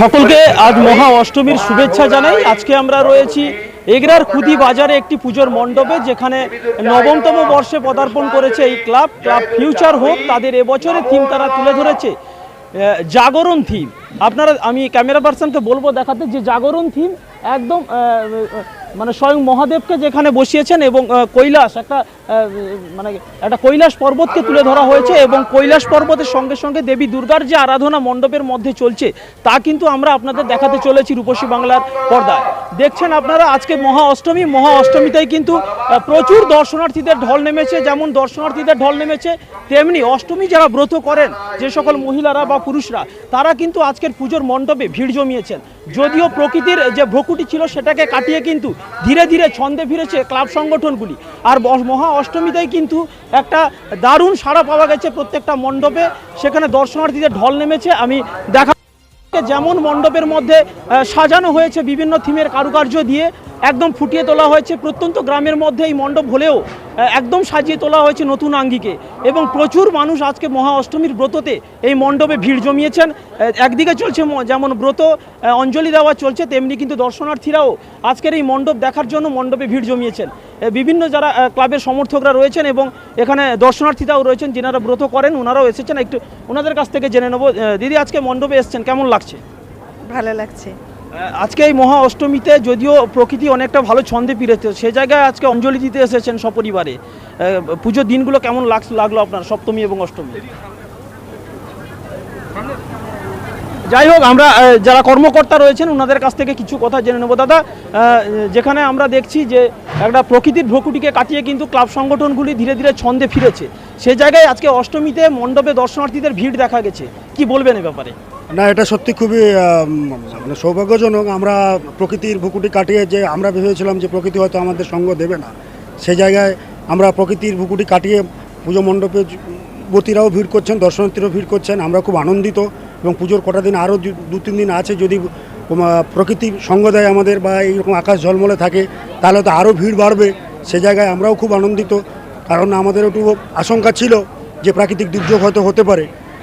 সকলকে আজ মহা অষ্টমীর শুভেচ্ছা জানাই। আজকে আমরা রয়েছি এগরার খুদি বাজারে একটি পুজোর মণ্ডপে যেখানে নবমতম বর্ষে পদার্পণ করেছে এই ক্লাব। ক্লাব ফিউচার হোক তাদের এবছরের থিম তারা তুলে ধরেছে জাগরণ থিম আপনারা আমি ক্যামেরা পার্সনকে বলব দেখাতে যে জাগরণ থিম একদম মানে স্বয়ং মহাদেবকে যেখানে বসিয়েছেন এবং কৈলাস, একটা মানে একটা কৈলাস পর্বতকে তুলে ধরা হয়েছে এবং কৈলাস পর্বতের সঙ্গে সঙ্গে দেবী দুর্গার যে আরাধনা মণ্ডপের মধ্যে চলছে, তা কিন্তু আমরা আপনাদের দেখাতে চলেছি রূপসী বাংলার পর্দায়। দেখছেন আপনারা, আজকে মহা অষ্টমী, মহা অষ্টমীতেই কিন্তু প্রচুর দর্শনার্থীদের ঢল নেমেছে, যেমন দর্শনার্থীদের ঢল নেমেছে তেমনি অষ্টমী যারা ব্রত করেন, যে সকল মহিলারা বা পুরুষরা, তারা কিন্তু আজকের পুজোর মণ্ডপে ভিড় জমিয়েছেন। যদিও প্রকৃতির যে ভ্রকুটি ছিল সেটাকে কাটিয়ে কিন্তু ধীরে ধীরে ছন্দে ফিরেছে ক্লাব সংগঠনগুলি। আর মহা অষ্টমীতেই কিন্তু একটা দারুণ সাড়া পাওয়া গেছে প্রত্যেকটা মণ্ডপে। সেখানে দর্শনার্থীদের ঢল নেমেছে। আমি দেখা যেমন মণ্ডপের মধ্যে সাজানো হয়েছে বিভিন্ন থিমের কারুকার্য দিয়ে একদম ফুটিয়ে তোলা হয়েছে প্রত্যন্ত গ্রামের মধ্যে এই মণ্ডপ হলেও একদম সাজিয়ে তোলা হয়েছে নতুন আঙ্গিকে। এবং প্রচুর মানুষ আজকে মহা অষ্টমীর ব্রততে এই মণ্ডপে ভিড় জমিয়েছেন। একদিকে চলছে যেমন ব্রত অঞ্জলি দেওয়া চলছে, তেমনি কিন্তু দর্শনার্থীরাও আজকের এই মণ্ডপ দেখার জন্য মণ্ডপে ভিড় জমিয়েছেন। বিভিন্ন যারা ক্লাবের সমর্থকরা রয়েছেন এবং এখানে দর্শনার্থীরাও রয়েছেন, যেনারা ব্রত করেন, ওনারাও এসেছেন। একটু ওনাদের কাছ থেকে জেনে নেব। দিদি আজকে মণ্ডপে এসেছেন, কেমন লাগছে? ভালো লাগছে। আজকে এই মহা অষ্টমীতে যদিও প্রকৃতি অনেকটা ভালো ছন্দে ফিরেছে, সে জায়গায় আজকে অঞ্জলি দিতে এসেছেন সপরিবারে। পুজোর দিনগুলো কেমন লাগ- লাগল আপনার সপ্তমী এবং অষ্টমী? যাই হোক, আমরা যারা কর্মকর্তা রয়েছেন ওনাদের কাছ থেকে কিছু কথা জেনে নেব। দাদা যেখানে আমরা দেখছি যে একটা প্রকৃতির ভ্রকুটিকে কাটিয়ে কিন্তু ক্লাব সংগঠনগুলি ধীরে ধীরে ছন্দে ফিরেছে। সে জায়গায় আজকে অষ্টমীতে মণ্ডপে দর্শনার্থীদের ভিড় দেখা গেছে। কি বলবেন এ ব্যাপারে? না, এটা সত্যি খুবই মানে সৌভাগ্যজনক। আমরা প্রকৃতির ভুকুটি কাটিয়ে যে আমরা ভেবেছিলাম যে প্রকৃতি হয়তো আমাদের সঙ্গ দেবে না, সে জায়গায় আমরা প্রকৃতির ভুকুটি কাটিয়ে পুজো মণ্ডপে বতীরাও ভিড় করছেন, দর্শনার্থীরাও ভিড় করছেন, আমরা খুব আনন্দিত এবং পুজোর কটা দিন আরও দু তিন দিন আছে যদি প্রকৃতি সঙ্গ দেয় আমাদের বা এইরকম আকাশ ঝলমলে থাকে, তাহলে তো আরও ভিড় বাড়বে। সে জায়গায় আমরাও খুব আনন্দিত, কারণ আমাদের একটু আশঙ্কা ছিল যে প্রাকৃতিক দুর্যোগ হয়তো হতে পারে।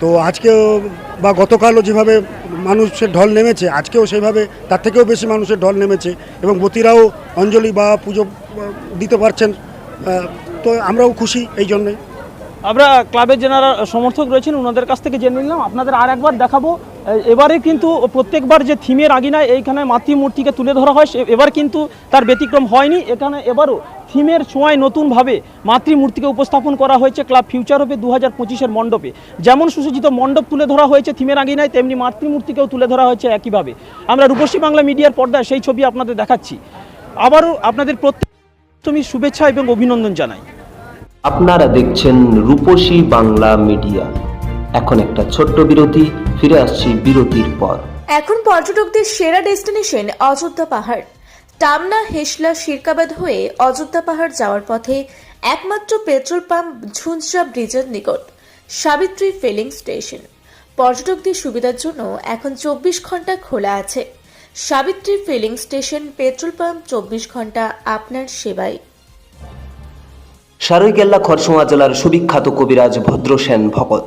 তো আজকেও বা গতকালও যেভাবে মানুষের ঢল নেমেছে, আজকেও সেইভাবে তার থেকেও বেশি মানুষের ঢল নেমেছে এবং বতিরাও অঞ্জলি বা পুজো দিতে পারছেন তো আমরাও খুশি এই জন্যে। আমরা ক্লাবের যারা সমর্থক রয়েছেন, ওনাদের কাছ থেকে জেনে নিলাম। আপনাদের আর একবার দেখাবো এবারে কিন্তু প্রত্যেকবার যে থিমের আগিনায় এইখানে মাতৃমূর্তিকে তুলে ধরা হয় এবার কিন্তু তার ব্যতিক্রম হয়নি। এখানে এবারও থিমের ছোঁয়ায় নতুনভাবে মাতৃমূর্তিকে উপস্থাপন করা হয়েছে ক্লাব ফিউচার হবে দু হাজার পঁচিশের মণ্ডপে। যেমন সুসজ্জিত মণ্ডপ তুলে ধরা হয়েছে থিমের আগিনায় তেমনি মাতৃমূর্তিকেও তুলে ধরা হয়েছে একইভাবে। আমরা রূপসী বাংলা মিডিয়ার পর্দায় সেই ছবি আপনাদের দেখাচ্ছি। আবারও আপনাদের প্রত্যেক শুভেচ্ছা এবং অভিনন্দন জানাই। আপনারা দেখছেন রূপসী বাংলা মিডিয়া। এখন একটা ছোট্ট বিরতি ফিরে আসছি বিরতির পর। এখন পর্যটকদের সেরা ডেস্টিনেশন অযোধ্যা পাহাড়। টামনা, হেসলা, শিরকাবাদ হয়ে অযোধ্যা পাহাড় যাওয়ার পথে একমাত্র পেট্রোল পাম্প ঝুনঝা ব্রিজের নিকট, সাবিত্রী ফিলিং স্টেশন। পর্যটকদের সুবিধার জন্য এখন চব্বিশ ঘণ্টা খোলা আছে। Savitri filling station petrol pump চব্বিশ ঘণ্টা আপনার সেবায়। সারৈকেল্লা খরসোয়া জেলার সুবিখ্যাত কবিরাজ Bhadrasen Bhagat.